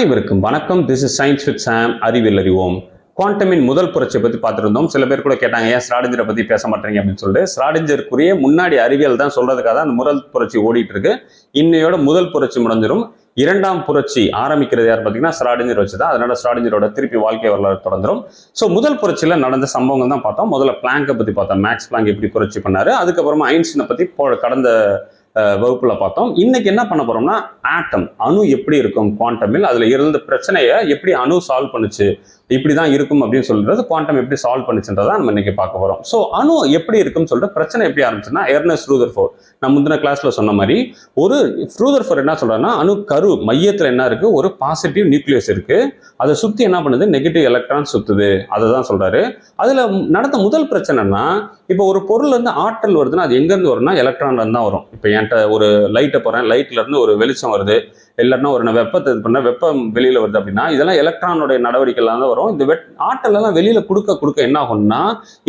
அனைவருக்கும் வணக்கம். This is science with Sam அறிவியல் அறிவோம். குவாண்டமின் முதல் புரட்சியை பற்றி பார்த்துருந்தோம். சில பேர் கூட கேட்டாங்க ஏன் ஸ்ராடிஞ்சரை பற்றி பேச மாட்டேங்க அப்படின்னு சொல்லிட்டு. ஸ்ராடிஞ்சருக்குரிய முன்னாடி அறிவியல் தான் சொல்றதுக்காக தான் அந்த முதல் புரட்சி ஓடிட்டு இருக்கு. இன்னையோட முதல் புரட்சி முடிஞ்சிடும் இரண்டாம் புரட்சி ஆரம்பிக்கிறது யார் பார்த்தீங்கன்னா ஸ்ராடிஞ்சர் வச்சு தான் அதனால ஸ்ராடிஞ்சரோட திருப்பி வாழ்க்கை வரலாறு தொடர்ந்துடும் ஸோ முதல் புரட்சியில் நடந்த சம்பவங்கள் தான் பார்த்தோம். முதல்ல பிளாங்கை பற்றி பார்த்தோம். மேக்ஸ் பிளாங்க் எப்படி புரட்சி பண்ணாரு? அதுக்கப்புறமா ஐன்ஸ்டீனை பற்றி போ கடந்த வகுப்பில் பார்த்தோம். இன்னைக்கு என்ன பண்ண போறோம்னா ஆட்டம் அணு எப்படி இருக்கும் குவாண்டமில் அதில் இருந்த பிரச்சனையை எப்படி அணு சால்வ் பண்ணுச்சு? இப்படி தான் இருக்கும் அப்படின்னு சொல்றது குவாண்டம் எப்படி சால்வ் பண்ணுச்சுன்றதான் நம்ம இன்னைக்கு பார்க்க போறோம். ஸோ அணு எப்படி இருக்கும்னு சொல்லிட்டு பிரச்சனை எப்படி ஆரம்பிச்சுன்னா எர்னஸ் ரூதர் ஃபோர் நான் முந்தின கிளாஸ்ல சொன்ன மாதிரி ஒரு ஃப்ரூதர் ஃபோர் என்ன சொல்றாருன்னா அணு கரு மையத்தில் என்ன இருக்கு? ஒரு பாசிட்டிவ் நியூக்ளியஸ் இருக்கு. அதை சுத்தி என்ன பண்ணுது? நெகட்டிவ் எலக்ட்ரான் சுத்துது. அதை தான் சொல்றாரு. அதுல நடந்த முதல் பிரச்சனைனா இப்போ ஒரு பொருள்ல இருந்து ஆற்றல் வருதுன்னா அது எங்கேருந்து வரும்னா எலக்ட்ரான்ல இருந்து தான் வரும். இப்போ என்கிட்ட ஒரு லைட்டை போறேன். லைட்ல இருந்து ஒரு வெளிச்சம் வருது. இல்லைன்னா ஒரு வெப்பத்தை இது பண்ண வெப்பம் வெளியில வருது அப்படின்னா இதெல்லாம் எலக்ட்ரானோடைய நடவடிக்கைலாம் தான் வரும். இந்த வெட் ஆற்றல் எல்லாம் வெளியில கொடுக்க கொடுக்க என்ன ஆகும்னா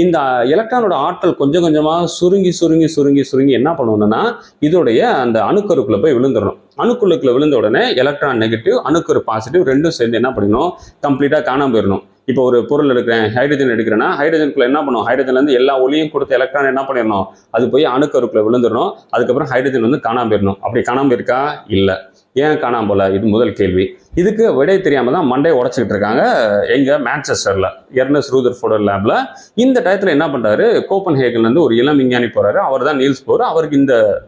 இந்த எலக்ட்ரானோட ஆற்றல் கொஞ்சம் கொஞ்சமா சுருங்கி சுருங்கி சுருங்கி சுருங்கி என்ன பண்ணணும்னா இதோடைய அந்த அணுக்கருக்குள்ள போய் விழுந்துடணும் அணுக்குள்ளுக்குள்ள விழுந்த உடனே எலக்ட்ரான் நெகட்டிவ் அணுக்கரு பாசிட்டிவ் ரெண்டும் சேர்ந்து என்ன பண்ணணும் கம்ப்ளீட்டா காணாம போயிடணும். இப்போ ஒரு பொருள் எடுக்கிறேன் ஹைட்ரஜன் எடுக்கிறேன்னா ஹைட்ரஜனுக்குள்ள என்ன பண்ணும்? ஹைட்ரஜன்ல இருந்து எல்லா ஒளியும் கொடுத்த எலக்ட்ரான் என்ன பண்ணிடணும்? அது போய் அணுக்கருக்குள்ள விழுந்துடணும். அதுக்கப்புறம் ஹைட்ரஜன் வந்து காணாம போயிடணும். அப்படி காணாம இருக்கா இல்லை. ஏன் காணாம போல? இது முதல் கேள்வி. இதுக்கு விடை தெரியாம தான் மண்டையை உடச்சிக்கிட்டு இருக்காங்க எங்க மான்செஸ்டர்ல எர்னஸ் ரூதர் ஃபோடர் லேப்ல இந்த டயத்தில் என்ன பண்றாரு? கோப்பன் ஹேகன்ல இருந்து ஒரு இளம் விஞ்ஞானி போறாரு. அவர் தான் நீல்ஸ் போர் அவருக்கு இந்த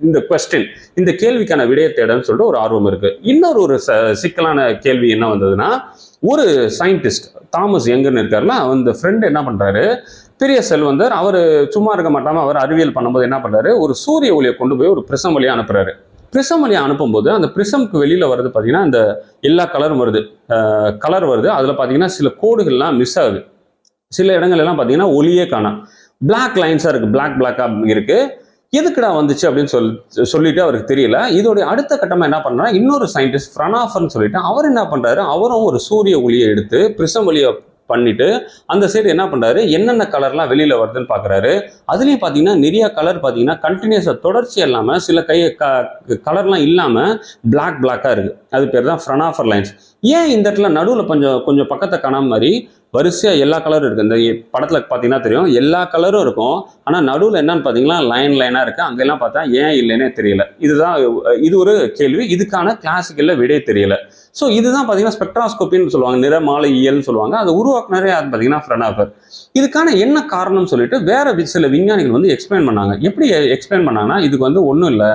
இந்த கொஸ்டின் இந்த கேள்விக்கான விடையை தேடன்னு சொல்லிட்டு ஒரு ஆர்வம் இருக்கு. இன்னொரு ஒரு ச- சிக்கலான கேள்வி என்ன வந்ததுன்னா ஒரு சயின்டிஸ்ட் தாமஸ் எங்கன்னு இருக்காருல அந்த ஃப்ரெண்டு என்ன பண்றாரு? பெரிய செல்வந்தர் அவர் சும்மா இருக்க மாட்டாம அவர் அறிவியல் பண்ணும்போது என்ன பண்றாரு? ஒரு சூரிய ஒளியை கொண்டு போய் ஒரு பிரசம் வழியா அனுப்புறாரு. ப்ரிசம் வழியா அனுப்பும்போது அந்த ப்ரிசம்க்கு வெளியில் வருது பார்த்தீங்கன்னா அந்த எல்லா கலரும் வருது. கலர் வருது. அதில் பார்த்தீங்கன்னா சில கோடுகள்லாம் மிஸ் ஆகுது. சில இடங்கள்லாம் பார்த்தீங்கன்னா ஒளியே காணாம் பிளாக் லைன்ஸாக இருக்குது பிளாக் பிளாக்காக இருக்குது எதுக்குடா வந்துச்சு அப்படின்னு சொல் சொல்லிட்டு அவருக்கு தெரியல. இதோடைய அடுத்த கட்டமாக என்ன பண்ணுறா இன்னொரு சயின்டிஸ்ட் ஃப்ரனாஃபர்னு சொல்லிட்டு அவர் என்ன பண்ணுறாரு அவரும் ஒரு சூரிய ஒளியை எடுத்து பிரிசம் ஒளியை பண்ணிட்டு அந்த சைடு என்ன பண்ணுறாரு என்னென்ன கலர்லாம் வெளியில் வருதுன்னு பார்க்குறாரு அதுலேயும் பார்த்தீங்கன்னா நிறைய கலர் பார்த்தீங்கன்னா கண்டினியூஸாக தொடர்ச்சி இல்லாமல் சில கை க கலர்லாம் இல்லாமல் பிளாக் பிளாக்காக இருக்குது அது பேர் தான் ஃப்ரனாஃபர் லைன்ஸ் ஏன் இந்த இடத்துல நடுவில் கொஞ்சம் கொஞ்சம் பக்கத்தை காணாம மாதிரி வரிசையாக எல்லா கலரும் இருக்குது இந்த படத்தில் பார்த்தீங்கன்னா தெரியும். எல்லா கலரும் இருக்கும். ஆனால் நடுவில் என்னன்னு பார்த்தீங்கன்னா லைன் லைனாக இருக்குது அங்கெல்லாம் பார்த்தா ஏன் இல்லைன்னே தெரியல. இதுதான் இது ஒரு கேள்வி. இதுக்கான கிளாசிக்கலில் விடை தெரியல. ஸோ இதுதான் பார்த்தீங்கன்னா ஸ்பெக்ட்ராஸ்கோப்பின்னு சொல்லுவாங்க. நிறமாலையியல்னு சொல்லுவாங்க. அதை உருவாக்குனரே யார் பார்த்தீங்கன்னா ஃப்ரெனாஃபர் இதுக்கான என்ன காரணம்னு சொல்லிட்டு வேற சில விஞ்ஞானிகள் வந்து எக்ஸ்பிளைன் பண்ணாங்க. எப்படி எக்ஸ்பிளைன் பண்ணாங்கன்னா இதுக்கு வந்து ஒன்றும் இல்லை.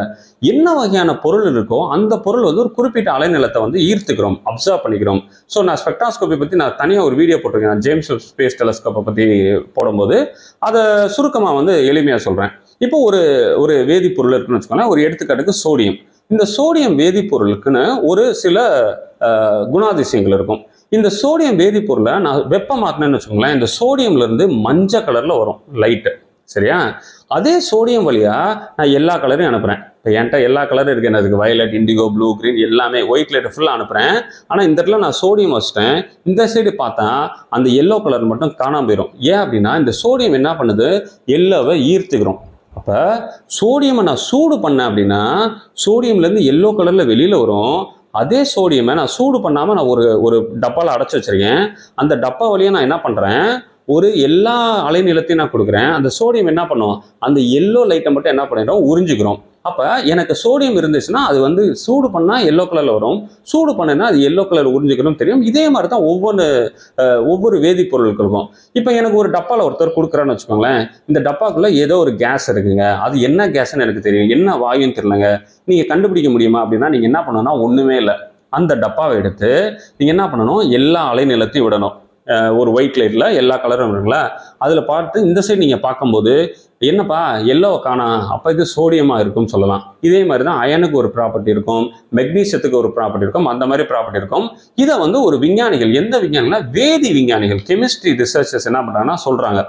என்ன வகையான பொருள் இருக்கோ அந்த பொருள் வந்து ஒரு குறிப்பிட்ட அலைநிலத்தை வந்து ஈர்த்துக்கிறோம் அப்சர்வ் பண்ணிக்கிறோம். ஸோ நான் ஸ்பெக்ட்ராஸ்கோப்பி பற்றி நான் தனியாக ஒரு வீடியோ போட்டிருக்கேன். ஜேம்ஸ் ஸ்பேஸ் டெலஸ்கோப்பை பற்றி போடும்போது அதை சுருக்கமாக வந்து எளிமையாக சொல்கிறேன் இப்போ ஒரு ஒரு வேதிப்பொருள் இருக்குன்னு வச்சுக்கோங்களேன். ஒரு எடுத்துக்காட்டுக்கு சோடியம் இந்த சோடியம் வேதிப்பொருளுக்குன்னு ஒரு சில குணாதிசயங்கள் இருக்கும். இந்த சோடியம் வேதிப்பொருளை நான் வெப்பமாக்குனேன்னு வச்சுக்கோங்களேன். இந்த சோடியம்லேருந்து மஞ்சள் கலரில் வரும் லைட்டு சரியா? அதே சோடியம் வழியாக நான் எல்லா கலரையும் அனுப்புகிறேன் இப்போ என்கிட்ட எல்லா கலரும் இருக்குது எனக்கு வயலட் இண்டிகோ ப்ளூ க்ரீன் எல்லாமே ஒயிட் லைட் ஃபுல்லாக அனுப்புகிறேன் ஆனால் இந்த இடத்துல நான் சோடியம் வச்சிட்டேன். இந்த சைடு பார்த்தா அந்த எல்லோ கலர் மட்டும் காணாம போயிடும் ஏன் அப்படின்னா இந்த சோடியம் என்ன பண்ணுது? எல்லோவை ஈர்த்துக்கிறோம். அப்போ சோடியமை நான் சூடு பண்ணேன் அப்படின்னா சோடியம்லேருந்து எல்லோ கலரில் வெளியில் வரும். அதே சோடியமை நான் சூடு பண்ணாமல் நான் ஒரு ஒரு டப்பாவில் அடைச்சி வச்சிருக்கேன். அந்த டப்பா வழியாக நான் என்ன பண்ணுறேன் ஒரு எல்லா அலைநிலத்தையும் நான் கொடுக்குறேன். அந்த சோடியம் என்ன பண்ணுவோம் அந்த எல்லோ லைட்டை மட்டும் என்ன பண்ணிடும் உறிஞ்சிக்கிறோம். அப்போ எனக்கு சோடியம் இருந்துச்சுன்னா அது வந்து சூடு பண்ணால் எல்லோ கலரில் வரும். சூடு பண்ணேன்னா அது எல்லோ கலர் உறிஞ்சிக்கணும் தெரியும். இதே மாதிரி தான் ஒவ்வொரு ஒவ்வொரு வேதிப்பொருட்களுக்கும். இப்போ எனக்கு ஒரு டப்பாவில் ஒருத்தர் கொடுக்குறான்னு வச்சுக்கோங்களேன். இந்த டப்பாக்குள்ளே ஏதோ ஒரு கேஸ் இருக்குங்க. அது என்ன கேஸ்ன்னு எனக்கு தெரியும். என்ன வாயுன்னு தெரியலங்க. நீங்கள் கண்டுபிடிக்க முடியுமா அப்படின்னா நீங்கள் என்ன பண்ணணும்னா ஒன்றுமே இல்லை. அந்த டப்பாவை எடுத்து நீங்கள் என்ன பண்ணணும்? எல்லா அலைநிலத்தையும் விடணும். ஒரு ஒயிட் லைட்ல எல்லா கலரும் இருக்குங்களா? அதில் பார்த்து இந்த சைடு நீங்கள் பார்க்கும்போது என்னப்பா எல்லோ காணா அப்போ இது சோடியமாக இருக்கும்னு சொல்லலாம். இதே மாதிரி தான் அயனுக்கு ஒரு ப்ராப்பர்ட்டி இருக்கும் மெக்னீசியத்துக்கு ஒரு ப்ராப்பர்ட்டி இருக்கும் அந்த மாதிரி ப்ராப்பர்ட்டி இருக்கும். இதை வந்து ஒரு விஞ்ஞானிகள் எந்த விஞ்ஞானிகள் வேதி விஞ்ஞானிகள் கெமிஸ்ட்ரி ரிசர்ச்சர்ஸ் என்ன பண்ணுறாங்கன்னா சொல்கிறாங்க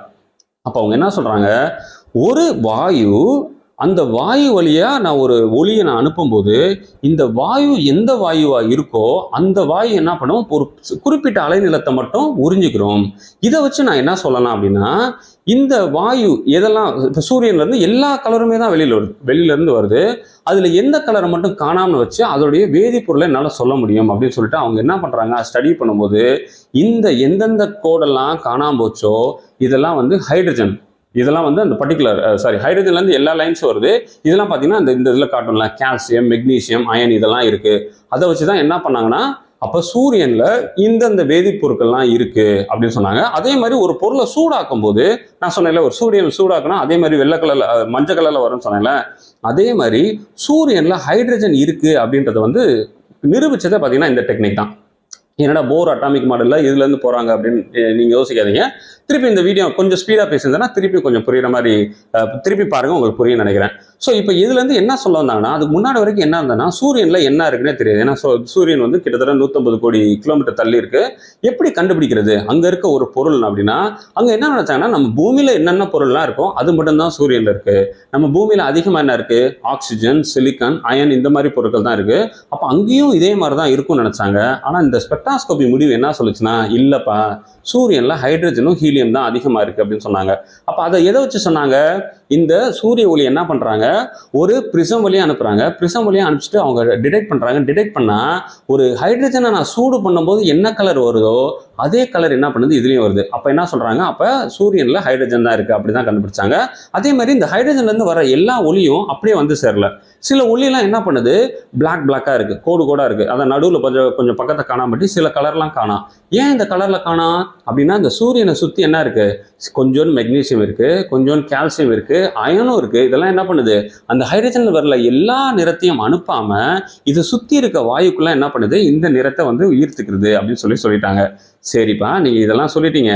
அப்போ அவங்க என்ன சொல்கிறாங்க ஒரு வாயு அந்த வாயு வழியாக நான் ஒரு ஒளியை நான் அனுப்பும்போது இந்த வாயு எந்த வாயுவாக இருக்கோ அந்த வாயு என்ன பண்ணும்? ஒரு குறிப்பிட்ட அலைநிலத்தை மட்டும் உறிஞ்சிக்கிறோம். இதை வச்சு நான் என்ன சொல்லலாம் அப்படின்னா இந்த வாயு எதெல்லாம் இப்போ சூரியன்லேருந்து எல்லா கலருமே தான் வெளியில் வருது வெளியிலேருந்து வருது. அதில் எந்த கலரை மட்டும் காணாமல் வச்சு அதோடைய வேதிப்பொருளை என்னால் சொல்ல முடியும் அப்படின்னு சொல்லிட்டு அவங்க என்ன பண்ணுறாங்க ஸ்டடி பண்ணும்போது இந்த எந்தெந்த கோடெல்லாம் காணாமல் போச்சோ இதெல்லாம் வந்து ஹைட்ரஜன் இதெல்லாம் வந்து அந்த பர்டிகுலர் சாரி ஹைட்ரஜன்லேருந்து எல்லா லைன்ஸும் வருது. இதெல்லாம் பார்த்தீங்கன்னா இந்த இந்த இதில் காட்டணும்ல கால்சியம் மெக்னீசியம் அயன் இதெல்லாம் இருக்குது அதை வச்சு தான் என்ன பண்ணாங்கன்னா அப்போ சூரியனில் இந்தந்த வேதிப்பொருட்கள்லாம் இருக்குது அப்படின்னு சொன்னாங்க. அதே மாதிரி ஒரு பொருளை சூடாக்கும் போது நான் சொன்னேன்ல ஒரு சூரியன் சூடாக்குனா அதே மாதிரி வெள்ளை கலரில் மஞ்சள் கலரில் வரும்னு சொன்னேன்ல அதே மாதிரி சூரியனில் ஹைட்ரஜன் இருக்குது அப்படின்றத வந்து நிரூபிச்சதே பார்த்தீங்கன்னா இந்த டெக்னிக் தான். என்னடா போர் அட்டாமிக் மாடலில் இதுலேருந்து போகிறாங்க அப்படின்னு நீங்கள் நீங்க யோசிக்காதீங்க. திருப்பி இந்த வீடியோ கொஞ்சம் ஸ்பீடாக பேசியிருந்தேன்னா திருப்பி கொஞ்சம் புரியுற மாதிரி திருப்பி பாருங்க உங்களுக்கு புரிய நினைக்கிறேன். ஸோ இப்போ இதுலேருந்து என்ன சொல்ல வந்தாங்கன்னா அதுக்கு முன்னாடி வரைக்கும் என்ன இருந்ததுன்னா சூரியனில் என்ன இருக்குன்னே தெரியாது. ஏன்னா சூரியன் வந்து கிட்டத்தட்ட நூற்றம்பது கோடி கிலோமீட்டர் தள்ளி இருக்கு. எப்படி கண்டுபிடிக்கிறது? அங்கே இருக்க ஒரு பொருள் அப்படின்னா அங்கே என்ன நினச்சாங்கன்னா நம்ம பூமியில் என்னென்ன பொருள்லாம் இருக்கோ அது மட்டும்தான் சூரியனில் இருக்கு. நம்ம பூமியில் அதிகமாக என்ன இருக்கு? ஆக்சிஜன் சிலிக்கன் அயன் இந்த மாதிரி பொருட்கள் தான் இருக்கு. அப்போ அங்கேயும் இதே மாதிரி தான் இருக்கும்னு நினச்சாங்க. ஆனால் இந்த ஸ்பெக்ட்ராஸ்கோபி முடிவு என்ன சொல்லுச்சுன்னா இல்லைப்பா சூரியனில் ஹைட்ரஜனும் ஹீலியம் தான் அதிகமாக இருக்குது அப்படின்னு சொன்னாங்க. அப்போ அதை எதை வச்சு சொன்னாங்க? இந்த சூரிய ஒளி என்ன பண்ணுறாங்க ஒரு ப்ரிசம் வழியாக அனுப்புகிறாங்க ப்ரிசம் வழியாக அனுப்பிச்சிட்டு அவங்க டிடெக்ட் பண்ணுறாங்க டிடெக்ட் பண்ணால் ஒரு ஹைட்ரஜனை நான் சூடு பண்ணும்போது என்ன கலர் வருதோ அதே கலர் என்ன பண்ணுது? இதுலேயும் வருது. அப்போ என்ன சொல்கிறாங்க அப்போ சூரியனில் ஹைட்ரஜன் தான் இருக்குது அப்படி தான் கண்டுபிடிச்சாங்க. அதே மாதிரி இந்த ஹைட்ரஜன்லேருந்து வர எல்லா ஒளியும் அப்படியே வந்து சேரல. சில ஒளியெல்லாம் என்ன பண்ணுது? பிளாக் பிளாக்காக இருக்குது கோடு கோடாக இருக்குது அதை நடுவில் கொஞ்சம் கொஞ்சம் பக்கத்தை காணாமட்டி சில கலர்லாம் காணாம் ஏன் இந்த கலரில் காணாம் அப்படின்னா இந்த சூரியனை சுற்றி என்ன இருக்குது கொஞ்சோண்டு மெக்னீசியம் இருக்குது கொஞ்சோண்டு கால்சியம் இருக்குது அயனும் இருக்குது இதெல்லாம் என்ன பண்ணுது? அந்த ஹைட்ரஜன் வரல எல்லா நிறத்தையும் அனுப்பாமல் இது சுற்றி இருக்க வாயுக்குள்ளே என்ன பண்ணுது? இந்த நிறத்தை வந்து ஈர்த்துக்கிறது அப்படின்னு சொல்லி சொல்லிட்டாங்க. சரிப்பா நீங்கள் இதெல்லாம் சொல்லிட்டீங்க.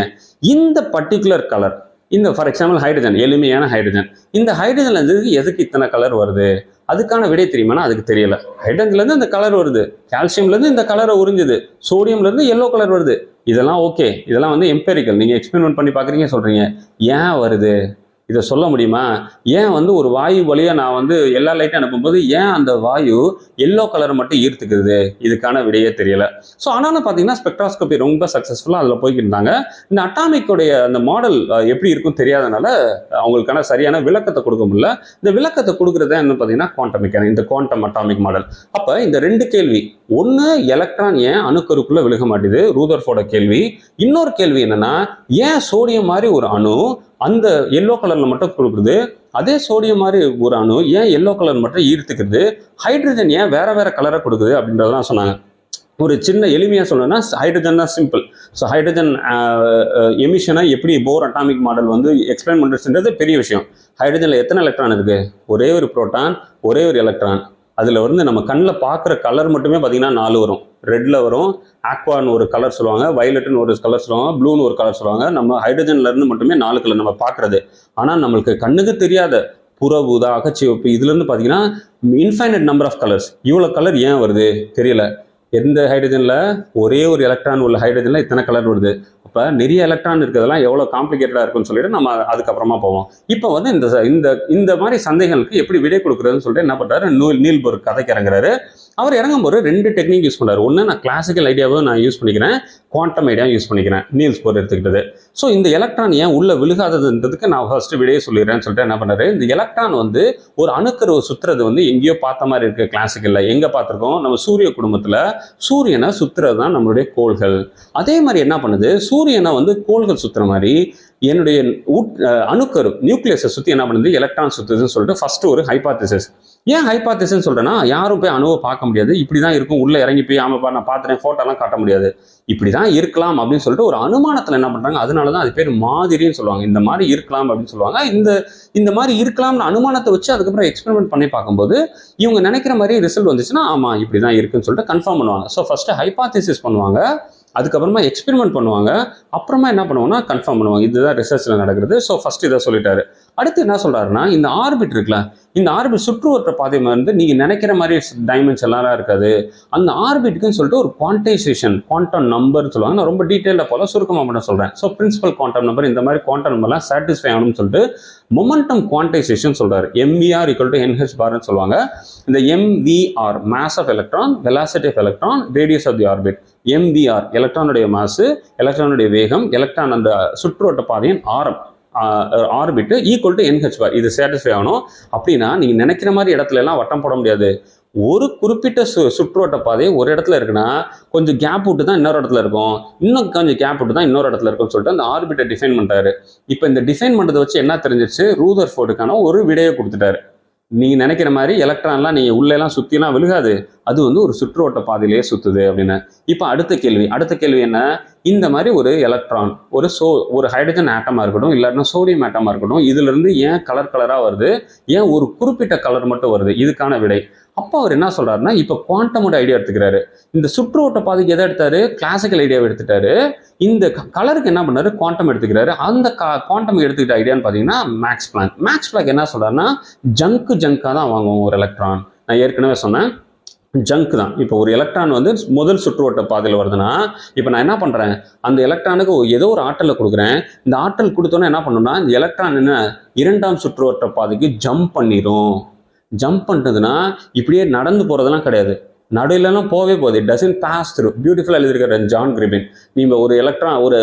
இந்த பர்டிகுலர் கலர் இந்த ஃபார் எக்ஸாம்பிள் ஹைட்ரஜன் எளிமையான ஹைட்ரஜன் இந்த ஹைட்ரஜன்லேருந்து எதுக்கு இத்தனை கலர் வருது? அதுக்கான விடை தெரியுமானா அதுக்கு தெரியல. ஹைட்ரஜன்லேருந்து இந்த கலர் வருது. கால்சியம்லேருந்து இந்த கலரை உறிஞ்சுது. சோடியம்லேருந்து எல்லோ கலர் வருது. இதெல்லாம் ஓகே இதெல்லாம் வந்து எம்பெரிக்கல் நீங்கள் எக்ஸ்பெரிமெண்ட் பண்ணி பார்க்குறீங்க சொல்கிறீங்க ஏன் வருது? இதை சொல்ல முடியுமா? ஏன் வந்து ஒரு வாயு வழியாக நான் வந்து எல்லா லைட்டும் அனுப்பும்போது ஏன் அந்த வாயு எல்லோ கலரை மட்டும் ஈர்த்துக்குது? இதுக்கான விடையே தெரியல. ஸோ ஆனாலும் பார்த்தீங்கன்னா ஸ்பெக்ட்ராஸ்கோபி ரொம்ப சக்ஸஸ்ஃபுல்லாக அதில் போய்கிட்டு இருந்தாங்க இந்த அட்டாமிக்கோடைய அந்த மாடல் எப்படி இருக்கும் தெரியாதனால அவங்களுக்கான சரியான விளக்கத்தை கொடுக்க முடியல. இந்த விளக்கத்தை கொடுக்குறது என்ன பார்த்தீங்கன்னா குவாண்டம் மெக்கானிக் இந்த குவாண்டம் அட்டாமிக் மாடல் அப்போ இந்த ரெண்டு கேள்வி. ஒன்று எலக்ட்ரான் ஏன் அணுக்கருக்குள்ளே விழுக மாட்டேது? ரூதர்ஃபோட கேள்வி. இன்னொரு கேள்வி என்னன்னா ஏன் சோடியம் மாதிரி ஒரு அணு அந்த எல்லோ கலரில் மட்டும் கொடுக்குறது. அதே சோடியம் மாதிரி ஒரு அணு ஏன் எல்லோ கலர் மட்டும் ஈர்த்துக்குது? ஹைட்ரஜன் ஏன் வேற வேற கலரை கொடுக்குது அப்படின்றதெல்லாம் சொன்னாங்க. ஒரு சின்ன எளிமையாக சொல்லணும்னா ஹைட்ரஜன் தான் சிம்பிள் ஸோ ஹைட்ரஜன் எமிஷனை எப்படி போர் அட்டாமிக் மாடல் வந்து எக்ஸ்பிளைன் பண்ணுறதுன்றது பெரிய விஷயம். ஹைட்ரஜனில் எத்தனை எலக்ட்ரான் இருக்குது ஒரே ஒரு புரோட்டான் ஒரே ஒரு எலக்ட்ரான் அதில் வந்து நம்ம கண்ணில் பார்க்குற கலர் மட்டுமே பார்த்தீங்கன்னா நாலு வரும். ரெட்டில் வரும் ஆக்வான்னு ஒரு கலர் சொல்லுவாங்க வயலட்னு ஒரு கலர் சொல்லுவாங்க ப்ளூன்னு ஒரு கலர் சொல்லுவாங்க. நம்ம ஹைட்ரஜன்லேருந்து மட்டுமே நாலு கலர் நம்ம பார்க்குறது ஆனால் நம்மளுக்கு கண்ணுக்கு தெரியாத புறவுதா அகச்சிவப்பு இதுலேருந்து பார்த்தீங்கன்னா இன்ஃபைனட் நம்பர் ஆஃப் கலர்ஸ் இவ்வளோ கலர் ஏன் வருது? தெரியல. எந்த ஹைட்ரஜனில் ஒரே ஒரு எலக்ட்ரான் உள்ள ஹைட்ரஜனில் இத்தனை கலர் வருது. அப்போ நிறைய எலக்ட்ரான் இருக்கிறதெல்லாம் எவ்வளோ காம்ப்ளிகேட்டடாக இருக்குன்னு சொல்லிட்டு நம்ம அதுக்கப்புறமா போவோம். இப்போ வந்து இந்த இந்த இந்த மாதிரி சந்தேகங்களுக்கு எப்படி விடை கொடுக்குறதுன்னு சொல்லிட்டு என்ன பண்ணுறாரு நூல் நீல்பொரு கதைக்கு இறங்குறாரு. அவர் இறங்கும்போது ரெண்டு டெக்னிக் யூஸ் பண்ணுறாரு ஒன்று நான் கிளாசிக்கல் ஐடியாவை நான் யூஸ் பண்ணிக்கிறேன். குவாண்டம் ஐடியா யூஸ் பண்ணிக்கிறேன். நீல்ஸ் போர் எடுத்துக்கிட்டது. ஸோ இந்த எலக்ட்ரான் ஏன் உள்ள விழுகாததுன்றதுக்கு நான் ஃபர்ஸ்ட் விடையே சொல்லிடுறேன்னு சொல்லிட்டு என்ன பண்ணாரு இந்த எலக்ட்ரான் வந்து ஒரு அணுக்கருவை சுத்துறது வந்து எங்கேயோ பார்த்த மாதிரி இருக்குது கிளாசிக்கலில் எங்கே பார்த்துருக்கோம்? நம்ம சூரிய குடும்பத்தில் சூரியனை சுத்துறது தான் நம்மளுடைய கோள்கள். அதே மாதிரி என்ன பண்ணுது? சூரியனை வந்து கோள்கள் சுற்றுற மாதிரி என்னுடைய உட் அணுக்கரு நியூக்ளியஸை சுற்றி என்ன பண்ணுது? எலக்ட்ரான் சுற்றுதுன்னு சொல்லிட்டு ஃபஸ்ட்டு ஒரு ஹைபாத்திசஸ் ஏன் ஹைபாத்திசிஸ் சொல்கிறேன்னா யாரும் போய் அணுவை பார்க்க முடியாது. இப்படி தான் இருக்கும். உள்ளே இறங்கி போய் ஆமாப்பா நான் பார்த்துட்டேன் ஃபோட்டோலாம் காட்ட முடியாது. இப்படி தான் இருக்கலாம் அப்படின்னு சொல்லிட்டு ஒரு அனுமானத்தில் என்ன பண்ணுறாங்க அதனால தான் அது பேர் மாதிரின்னு சொல்லுவாங்க. இந்த மாதிரி இருக்கலாம் அப்படின்னு சொல்லுவாங்க. இந்த இந்த மாதிரி இருக்கலாம்னு அனுமானத்தை வச்சு அதுக்கப்புறம் எக்ஸ்பெரிமெண்ட் பண்ணி பார்க்கும்போது இவங்க நினைக்கிற மாதிரி ரிசல்ட் வந்துச்சுன்னா ஆமாம் இப்படி தான் இருக்குன்னு சொல்லிட்டு கன்ஃபார்ம் பண்ணுவாங்க. ஸோ ஃபஸ்ட்டு ஹைபாத்திசிஸ் பண்ணுவாங்க. அதுக்கப்புறமா எக்ஸ்பெரிமெண்ட் பண்ணுவாங்க. அப்புறமா என்ன பண்ணுவாங்கன்னா கன்ஃபார்ம் பண்ணுவாங்க. இதுதான் ரிசர்ச்சில் நடக்கிறது. ஸோ ஃபஸ்ட்டு இதை சொல்லிட்டாரு. அடுத்து என்ன சொல்கிறாருன்னா இந்த ஆர்பிட் இருக்குல்ல இந்த ஆர்பிட் சுற்றுவட்ட பாதை வந்து நீங்கள் நினைக்கிற மாதிரி டைமண்ட்ஸ் எல்லாம் இருக்காது. அந்த ஆர்பிட்டுக்குன்னு சொல்லிட்டு ஒரு குவான்டைசேஷன் குவாண்டம் நம்பர் சொல்லுவாங்க. நான் ரொம்ப டீட்டெயிலாக போல சுருக்கமாக மட்டும் சொல்கிறேன் ஸோ பிரின்சிபல் குவாண்டம் நம்பர் இந்த மாதிரி குவாண்டம் நம்பர்லாம் சாட்டிஸ்ஃபை ஆகணும்னு சொல்லிட்டு மொமெண்டம் குவான்டைசேஷன் சொல்கிறார் M V R equal to NH பார்னு சொல்லுவாங்க. இந்த MVR mass of electron velocity of electron radius of the orbit MVR எலக்ட்ரானுடைய மாசு எலக்ட்ரானுடைய வேகம் எலக்ட்ரான் அந்த சுற்றுவட்ட பாதையின் ஆரம். Orbit equal to NH bar இது சாட்டிஸ்ஃபை ஆகணும். அப்படின்னா நீங்கள் நினைக்கிற மாதிரி இடத்துல எல்லாம் வட்டம் போட முடியாது. ஒரு குறிப்பிட்ட சு சுற்றுவட்ட பாதை ஒரு இடத்துல இருக்குன்னா கொஞ்சம் கேப் விட்டு தான் இன்னொரு இடத்துல இருக்கும். இன்னும் கொஞ்சம் கேப் விட்டு தான் இன்னொரு இடத்துல இருக்கும்னு சொல்லிட்டு அந்த ஆர்பிட்டை டிஃபைன் பண்ணிட்டாரு இப்போ இந்த டிஃபைன் பண்ணுறதை வச்சு என்ன தெரிஞ்சிச்சு ரூதர் ஃபோர்டுக்கான ஒரு விடையை கொடுத்துட்டாரு. நீங்கள் நினைக்கிற மாதிரி எலக்ட்ரான்லாம் நீங்கள் உள்ளெல்லாம் சுற்றிலாம் விழுகாது. அது வந்து ஒரு சுற்றுவட்ட பாதையிலேயே சுற்றுது அப்படின்னு. இப்போ அடுத்த கேள்வி அடுத்த கேள்வி என்ன? இந்த மாதிரி ஒரு எலக்ட்ரான் ஒரு சோ ஒரு ஹைட்ரஜன் ஆட்டமாக இருக்கட்டும் இல்லாட்டினா சோடியம் ஆட்டமாக இருக்கட்டும் இதுலேருந்து ஏன் கலர் கலராக வருது? ஏன் ஒரு குறிப்பிட்ட கலர் மட்டும் வருது? இதுக்கான விடை. அப்போ அவர் என்ன சொல்கிறாருன்னா இப்போ குவாண்டமோட ஐடியா எடுத்துக்கிறாரு. இந்த சுற்றுவட்ட பாதைக்கு எதை எடுத்தாரு? கிளாசிக்கல் ஐடியாவை எடுத்துட்டாரு. இந்த கலருக்கு என்ன பண்ணாரு? குவாண்டம் எடுத்துக்கிறாரு. அந்த குவாண்டம் எடுத்துக்கிட்ட ஐடியான்னு பார்த்தீங்கன்னா மேக்ஸ் பிளாங்க் மேக்ஸ் பிளாங்க் என்ன சொல்கிறாருன்னா ஜங்கு ஜங்காக தான் வாங்குவோம் ஒரு எலக்ட்ரான் நான் ஏற்கனவே சொன்னேன். ஜங்க் தான். இப்போ ஒரு எலக்ட்ரான் வந்து முதல் சுற்றுவட்ட பாதையில் வருதுன்னா இப்போ நான் என்ன பண்ணுறேன் அந்த எலக்ட்ரானுக்கு ஏதோ ஒரு ஆற்றலை கொடுக்குறேன். இந்த ஆற்றல் கொடுத்தோன்னே என்ன பண்ணணும்னா இந்த எலக்ட்ரான் என்ன இரண்டாம் சுற்றுவட்ட பாதைக்கு ஜம்ப் பண்ணிடும் ஜம்ப் பண்ணுறதுன்னா இப்படியே நடந்து போகிறதெல்லாம் கிடையாது. நடுவிலலாம் போவே போகுது. டசன் பாஸ் த்ரூ பியூட்டிஃபுல்லாக எழுதியிருக்கிற ஜான் கிரிபின் நீங்கள் ஒரு எலக்ட்ரான் ஒரு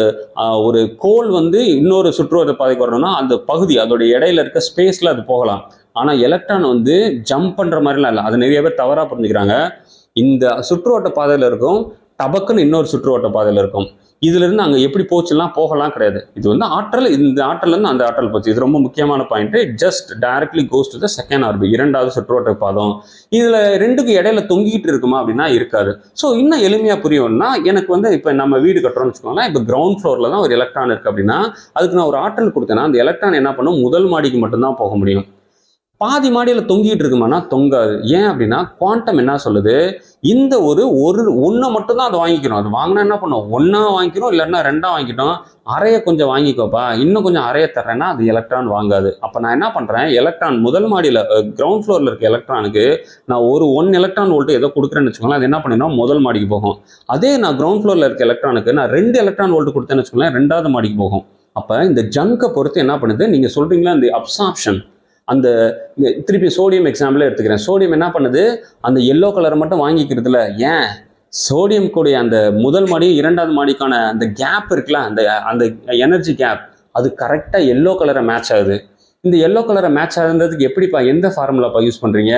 ஒரு கோல் வந்து இன்னொரு சுற்றுவட்ட பாதைக்கு வரணும்னா அந்த பகுதி அதோட இடையில இருக்க ஸ்பேஸில் அது போகலாம். ஆனால் எலக்ட்ரான் வந்து ஜம்ப் பண்ணுற மாதிரிலாம் இல்லை. அது நிறைய பேர் தவறாக புரிஞ்சுக்கிறாங்க. இந்த சுற்றுவட்ட பாதையில் இருக்கும் டபக்குன்னு இன்னொரு சுற்றுவட்ட பாதையில் இருக்கும். இதுலேருந்து அங்கே எப்படி போச்சுலாம் போகலாம் கிடையாது. இது வந்து ஆற்றல் இந்த ஆற்றல்ல இருந்து அந்த ஆற்றல் போச்சு. இது ரொம்ப முக்கியமான point just directly goes to the second orbit இரண்டாவது சுற்றுவட்ட பாதம். இதில் ரெண்டுக்கு இடையில தொங்கிட்டு இருக்குமா அப்படின்னா இருக்காது. ஸோ இன்னும் எளிமையாக புரியணும்னா எனக்கு வந்து இப்போ நம்ம வீடு கட்டுறோம்னு வச்சுக்கோங்களேன். இப்போ கிரவுண்ட் ஃப்ளோரில் தான் ஒரு எலக்ட்ரான் இருக்குது அப்படின்னா அதுக்கு நான் ஒரு ஆற்றல் கொடுத்தேன்னா அந்த எலக்ட்ரான் என்ன பண்ணும்? முதல் மாடிக்கு மட்டும்தான் போக முடியும். பாதி மாடியில் தொங்கிட்டு இருக்குமானா தொங்காது. ஏன் அப்படின்னா குவாண்டம் என்ன சொல்லுது? இந்த ஒரு ஒரு ஒன்றை மட்டும்தான் அதை வாங்கிக்கிறோம் அது வாங்கினா என்ன பண்ணும்? ஒன்றா வாங்கிக்கிறோம் இல்லைன்னா ரெண்டாக வாங்கிட்டோம். அறைய கொஞ்சம் வாங்கிக்கோப்பா. இன்னும் கொஞ்சம் அறைய தர்றேன்னா அது எலக்ட்ரான் வாங்காது. அப்போ நான் என்ன பண்ணுறேன் எலக்ட்ரான் முதல் மாடியில் கிரவுண்ட் ஃப்ளோரில் இருக்க எலக்ட்ரானுக்கு நான் ஒரு ஒன் எலக்ட்ரான் வோல்ட் ஏதோ கொடுக்குறேன்னு வச்சுக்கோங்களேன் அது என்ன பண்ணிடும் முதல் மாடிக்கு போகும். அதே நான் கிரவுண்ட் ஃப்ளோரில் இருக்க எலக்ட்ரானுக்கு நான் ரெண்டு எலக்ட்ரான் வோல்ட் கொடுத்தேன்னு வச்சுக்கோங்களேன் ரெண்டாவது மாடிக்கு போகும். அப்போ இந்த ஜங்கை பொறுத்து என்ன பண்ணுது? நீங்கள் சொல்கிறீங்களா இந்த அப்சாப்ஷன் அந்த திருப்பி சோடியம் எக்ஸாம்பிளே எடுத்துக்கிறேன். சோடியம் என்ன பண்ணுது? அந்த எல்லோ கலரை மட்டும் வாங்கிக்கிறதுல. ஏன்? சோடியம் கூடிய அந்த முதல் மாடியும் இரண்டாவது மாடிக்கான அந்த கேப் இருக்குல்ல அந்த அந்த எனர்ஜி கேப் அது கரெக்டாக எல்லோ கலரை மேட்ச் ஆகுது. இந்த எல்லோ கலரை மேட்ச் ஆகுன்றதுக்கு எப்படிப்பா எந்த ஃபார்முலாப்பா யூஸ் பண்ணுறீங்க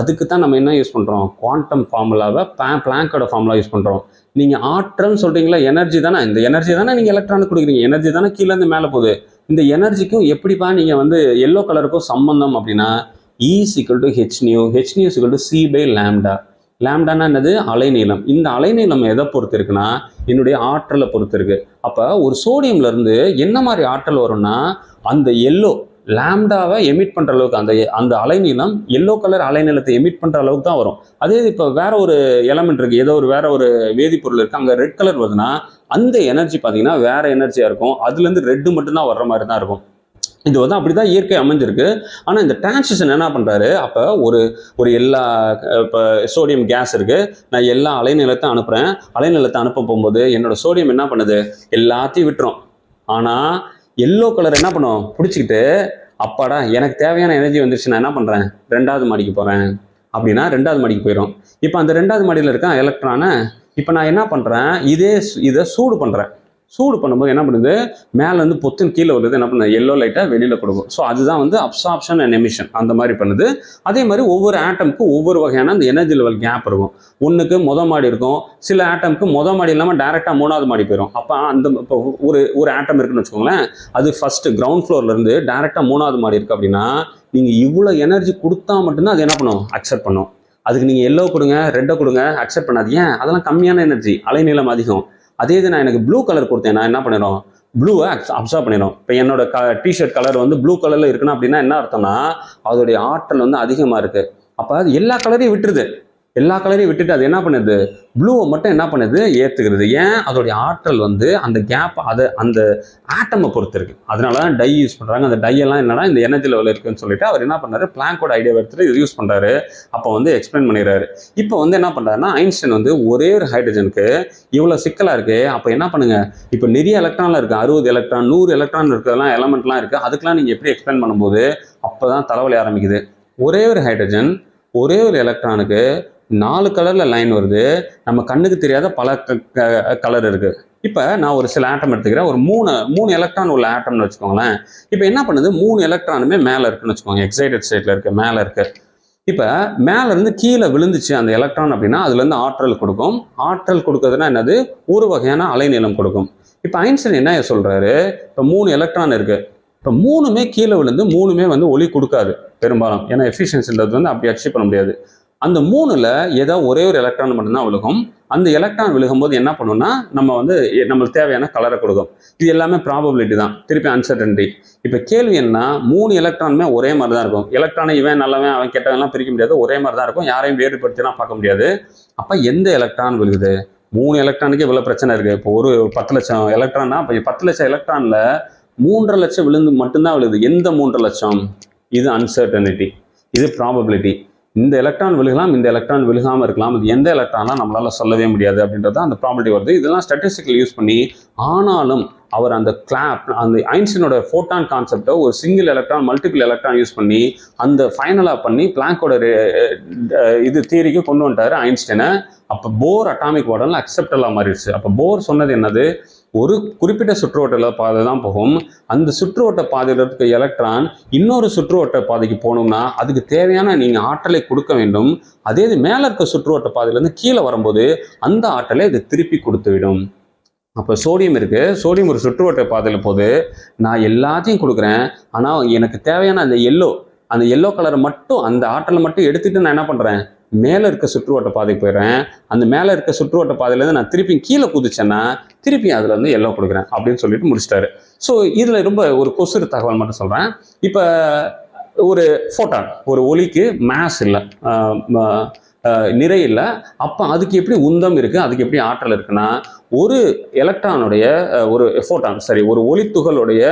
அதுக்கு தான் நம்ம என்ன யூஸ் பண்ணுறோம் குவாண்டம் ஃபார்முலாவை பே பிளாங்கோட ஃபார்முலா யூஸ் பண்ணுறோம் நீங்கள் ஆற்றல்னு சொல்கிறீங்களா எனர்ஜி தானே? இந்த எனர்ஜி தானே நீங்கள் எலக்ட்ரானுக்கு கொடுக்குறீங்க. எனர்ஜி தானே கீழேருந்து மேலே போகுது. இந்த எனர்ஜிக்கும் எப்படிப்பா நீங்கள் வந்து எல்லோ கலருக்கும் சம்பந்தம் அப்படின்னா E equal to H nu H nu equal to C by lambda லேம்டானா என்னது? அலைநீளம். இந்த அலைநீளம் எதை பொறுத்து இருக்குன்னா என்னுடைய ஆற்றலை பொறுத்து இருக்கு அப்போ ஒரு சோடியம்லேருந்து என்ன மாதிரி ஆற்றல் வரும்னா அந்த எல்லோ லேம்டாவை எமிட் பண்ணுற அளவுக்கு அந்த அந்த அலைநீளம் எல்லோ கலர் அலைநீளத்தை எமிட் பண்ணுற அளவுக்கு தான் வரும். அதே இப்போ வேற ஒரு எலமெண்ட் இருக்குது ஏதோ ஒரு வேற ஒரு வேதிப்பொருள் இருக்குது அங்கே ரெட் கலர் வருதுன்னா அந்த எனர்ஜி பார்த்தீங்கன்னா வேற எனர்ஜியாக இருக்கும். அதுலேருந்து ரெட்டு மட்டும்தான் வர்ற மாதிரி தான் இருக்கும். இது வந்து அப்படிதான் இயற்கை அமைஞ்சிருக்கு. ஆனால் இந்த டிரான்சிஷன் என்ன பண்றாரு? அப்போ ஒரு ஒரு எல்லா இப்போ சோடியம் கேஸ் இருக்கு. நான் எல்லா அலைநிலத்தை அனுப்புறேன். அலைநிலத்தை அனுப்ப போகும்போது என்னோட சோடியம் என்ன பண்ணுது? எல்லாத்தையும் விட்டுரும். ஆனால் எல்லோ கலர் என்ன பண்ணும்? பிடிச்சிக்கிட்டு அப்பாடா எனக்கு தேவையான எனர்ஜி வந்துருச்சு. நான் என்ன பண்ணுறேன் ரெண்டாவது மாடிக்கு போகிறேன் அப்படின்னா ரெண்டாவது மாடிக்கு போயிடும் இப்போ அந்த ரெண்டாவது மாடியில் இருக்கான் எலக்ட்ரானை இப்போ நான் என்ன பண்ணுறேன் இதே இதை சூடு பண்ணுறேன் சூடு பண்ணும்போது என்ன பண்ணுது? மேலேருந்து பொத்துன்னு கீழே வருது என்ன பண்ணுது? எல்லோ லைட்டை வெளியில் கொடுக்கும். ஸோ அதுதான் வந்து அப்சாப்ஷன் அண்ட் எமிஷன் அந்த மாதிரி பண்ணுது. அதே மாதிரி ஒவ்வொரு ஆட்டமுக்கும் ஒவ்வொரு வகையான அந்த எனர்ஜி லெவல் கேப் இருக்கும். ஒன்றுக்கு முத மாடி இருக்கும். சில ஆட்டம்க்கு முத மாடி இல்லாமல் டேரெக்டாக மூணாவது மாடி போயிடும் அப்போ அந்த இப்போ ஒரு ஒரு ஆட்டம் இருக்குன்னு வச்சுக்கோங்களேன் அது ஃபஸ்ட்டு கிரவுண்ட் ஃப்ளோர்லேருந்து டேரெக்டாக மூணாவது மாடி இருக்குது அப்படின்னா நீங்கள் இவ்வளோ எனர்ஜி கொடுத்தா மட்டும்தான் அது என்ன பண்ணும்? அக்செப்ட் பண்ணும். அதுக்கு நீங்கள் எல்லோ கொடுங்க ரெட்டை கொடுங்க அக்செப்ட் பண்ணாதீங்க. அதெல்லாம் கம்மியான எனர்ஜி அலைநீளம் அதிகம். அதே இது நான் எனக்கு ப்ளூ கலர் கொடுத்தேன். நான் என்ன பண்ணிடும் ப்ளூவை அப்சர்வ் பண்ணிடும் இப்போ என்னோட க டிஷர்ட் கலர் வந்து ப்ளூ கலரில் இருக்குன்னா அப்படின்னா என்ன அர்த்தம்னா அதோடைய ஆற்றல் வந்து அதிகமாக இருக்குது அப்போ அது எல்லா கலரையும் விட்டுருது. எல்லா கலரையும் விட்டுட்டு அது என்ன பண்ணுது? ப்ளூவை மட்டும் என்ன பண்ணுது? ஏற்றுக்கிறது ஏன்? அதோடைய ஆற்றல் வந்து அந்த கேப் அதை அந்த ஆட்டமை பொறுத்து இருக்கு. அதனால தான் டை யூஸ் பண்ணுறாங்க அந்த டை எல்லாம் என்னன்னா இந்த எனர்ஜி லெவல் இருக்குன்னு சொல்லிட்டு அவர் என்ன பண்ணாரு பிளாங்கோட ஐடியா எடுத்துட்டு இது யூஸ் பண்ணுறாரு அப்போ வந்து எக்ஸ்பிளைன் பண்ணிடுறாரு. இப்போ வந்து என்ன பண்ணுறாருன்னா ஐன்ஸ்டைன் வந்து ஒரே ஒரு ஹைட்ரஜனுக்கு இவ்வளோ சிக்கலாக இருக்கு. அப்போ என்ன பண்ணுங்க? இப்போ நிறைய எலக்ட்ரான்ல இருக்கு. அறுபது எலக்ட்ரான் நூறு எலக்ட்ரான் இருக்கிறதெல்லாம் எலமெண்ட்லாம் இருக்கு. அதுக்கெல்லாம் நீங்கள் எப்படி எக்ஸ்பிளைன் பண்ணும்போது அப்போ தான் தலைவலி ஆரம்பிக்குது. ஒரே ஒரு ஹைட்ரஜன் ஒரே ஒரு எலக்ட்ரானுக்கு நாலு கலரில் லைன் வருது. நம்ம கண்ணுக்கு தெரியாத பல கலர் இருக்குது இப்போ நான் ஒரு சில ஆட்டம் எடுத்துக்கிறேன். ஒரு மூணு மூணு எலக்ட்ரான் உள்ள ஆட்டம்னு வச்சுக்கோங்களேன். இப்போ என்ன பண்ணுது? மூணு எலக்ட்ரானுமே மேலே இருக்குன்னு வச்சுக்கோங்க. எக்ஸைட்டட் ஸ்டேட்டில் இருக்குது மேலே இருக்குது இப்போ மேலேருந்து கீழே விழுந்துச்சு அந்த எலக்ட்ரான் அப்படின்னா அதுலேருந்து ஆற்றல் கொடுக்கும். ஆற்றல் கொடுக்கறதுனா என்னது? ஒரு வகையான அலைநீளம் கொடுக்கும். இப்போ ஐன்ஸ்டைன் என்ன சொல்கிறாரு இப்போ மூணு எலக்ட்ரான் இருக்குது இப்போ மூணுமே கீழே விழுந்து மூணுமே வந்து ஒளி கொடுக்காது பெரும்பாலும். ஏன்னா எஃபிஷியன்சின்றது வந்து அப்படி அச்சீவ் பண்ண முடியாது. அந்த மூணுல ஏதோ ஒரே ஒரு எலக்ட்ரான் மட்டும்தான் விழுகும். அந்த எலக்ட்ரான் விழுகும்போது என்ன பண்ணும்னா நம்ம வந்து நம்மளுக்கு தேவையான கலரை கொடுக்கும். இது எல்லாமே ப்ராபபிலிட்டி தான். திருப்பி அன்சர்டன்டி இப்போ கேள்வி என்ன மூணு எலக்ட்ரானுமே ஒரே மாதிரி தான் இருக்கும் எலக்ட்ரானை இவன் நல்லவன் அவன் கெட்டவன்லாம் பிரிக்க முடியாது. ஒரே மாதிரி தான் இருக்கும். யாரையும் வேறுபடுத்தினா பார்க்க முடியாது. அப்போ எந்த எலக்ட்ரான் விழுகுது? மூணு எலக்ட்ரானுக்கு இவ்வளோ பிரச்சனை இருக்குது இப்போ ஒரு பத்து லட்சம் எலக்ட்ரான்னா இப்போ பத்து லட்சம் எலக்ட்ரானில் மூன்றரை லட்சம் விழுந்து மட்டும்தான் விழுகுது. எந்த மூன்றரை லட்சம்? இது அன்சர்டனிட்டி இது ப்ராபபிலிட்டி இந்த எலக்ட்ரான் விழுகலாம் இந்த எலக்ட்ரான் விழுகாமல் இருக்கலாம். இது எந்த எலக்ட்ரானா நம்மளால் சொல்லவே முடியாது அப்படின்றது அந்த ப்ராபர்ட்டி வருது. இதெல்லாம் ஸ்டாட்டிஸ்டிக்கல் யூஸ் பண்ணி ஆனாலும் அவர் அந்த கிளாப் அந்த ஐன்ஸ்டீனோட ஃபோட்டான் கான்செப்டை ஒரு single electron multiple electron use பண்ணி அந்த ஃபைனலாக பண்ணி பிளாங்கோட இது தியரிக்கு கொண்டு வந்துட்டார் ஐன்ஸ்டைனை. அப்போ போர் அட்டாமிக் மாடல் அக்செப்டலாக மாறிடுச்சு. அப்போ போர் சொன்னது என்னது? ஒரு குறிப்பிட்ட சுற்றுவட்ட பாதை தான் போகும். அந்த சுற்றுவட்ட பாதையில் இருக்க எலக்ட்ரான் இன்னொரு சுற்றுவட்ட பாதைக்கு போகணும்னா அதுக்கு தேவையான நீங்கள் ஆற்றலை கொடுக்க வேண்டும். அதே இது மேலே இருக்க சுற்றுவட்ட பாதையிலேருந்து கீழே வரும்போது அந்த ஆற்றலை இது திருப்பி கொடுத்துவிடும் அப்போ சோடியம் இருக்குது சோடியம் ஒரு சுற்றுவட்ட பாதையில் போகுது. நான் எல்லாத்தையும் கொடுக்குறேன். ஆனால் எனக்கு தேவையான அந்த எல்லோ அந்த எல்லோ கலரை மட்டும் அந்த ஆற்றலை மட்டும் எடுத்துகிட்டு நான் என்ன பண்ணுறேன் மேலே இருக்க சுற்றுவட்ட பாதைக்கு போயிடுறேன். அந்த மேலே இருக்க சுற்றுவட்ட பாதையிலேருந்து நான் திருப்பி கீழே குதிச்சேன்னா திருப்பி அதில் வந்து எல்லோ கொடுக்குறேன் அப்படின்னு சொல்லிட்டு முடிச்சிட்டாரு. ஸோ இதில் ரொம்ப ஒரு கொசுறு தகவல் மட்டும் சொல்கிறேன் இப்போ ஒரு ஃபோட்டான் ஒரு ஒலிக்கு மேஸ் இல்லை. நிறை இல்லை. அப்போ அதுக்கு எப்படி உந்தம் இருக்குது அதுக்கு எப்படி ஆற்றல் இருக்குன்னா ஒரு எலக்ட்ரானுடைய ஒரு ஃபோட்டான் சரி ஒரு ஒளித்துகளுடைய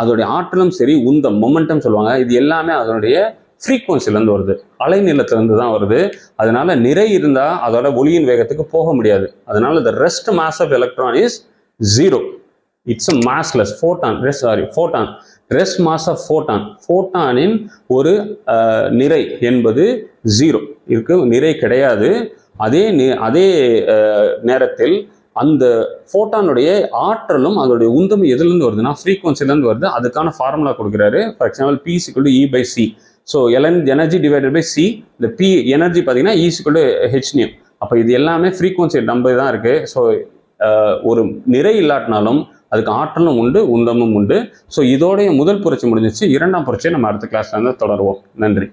அதோடைய ஆற்றலும் சரி உந்தம் மொமெண்டம் சொல்லுவாங்க. இது எல்லாமே அதனுடைய ஃப்ரீக்குவன்சிலேருந்து வருது. அலைநிலத்திலேருந்து தான் வருது. அதனால நிறை இருந்தால் அதோட ஒளியின் வேகத்துக்கு போக முடியாது. அதனால the rest mass of electron is zero it's a massless photon rest sorry photon rest mass of photon ஃபோட்டானின் ஒரு நிறை என்பது ஜீரோ இருக்கு நிறை கிடையாது. அதே அதே நேரத்தில் அந்த ஃபோட்டானுடைய ஆற்றலும் அதோடைய உந்தம் எதுலேருந்து வருதுன்னா ஃப்ரீக்வன்சிலேருந்து வருது. அதுக்கான ஃபார்முலா கொடுக்குறாரு. For example P சிக்குள் E by C so எலன் எனர்ஜி டிவைடட் பை சி இந்த பி எனர்ஜி பார்த்தீங்கன்னா ஈஸ்வல் சிக்குள் ஹெச் அப்போ இது எல்லாமே ஃப்ரீக்குவன்சி நம்பர் தான் இருக்குது ஸோ ஒரு நிறை இல்லாட்டினாலும் அதுக்கு ஆற்றலும் உண்டு உந்தமும் உண்டு. ஸோ இதோடைய முதல் புரட்சி முடிஞ்சிச்சு. இரண்டாம் புரட்சியை நம்ம அடுத்த கிளாஸ்ல இருந்து தொடருவோம். நன்றி.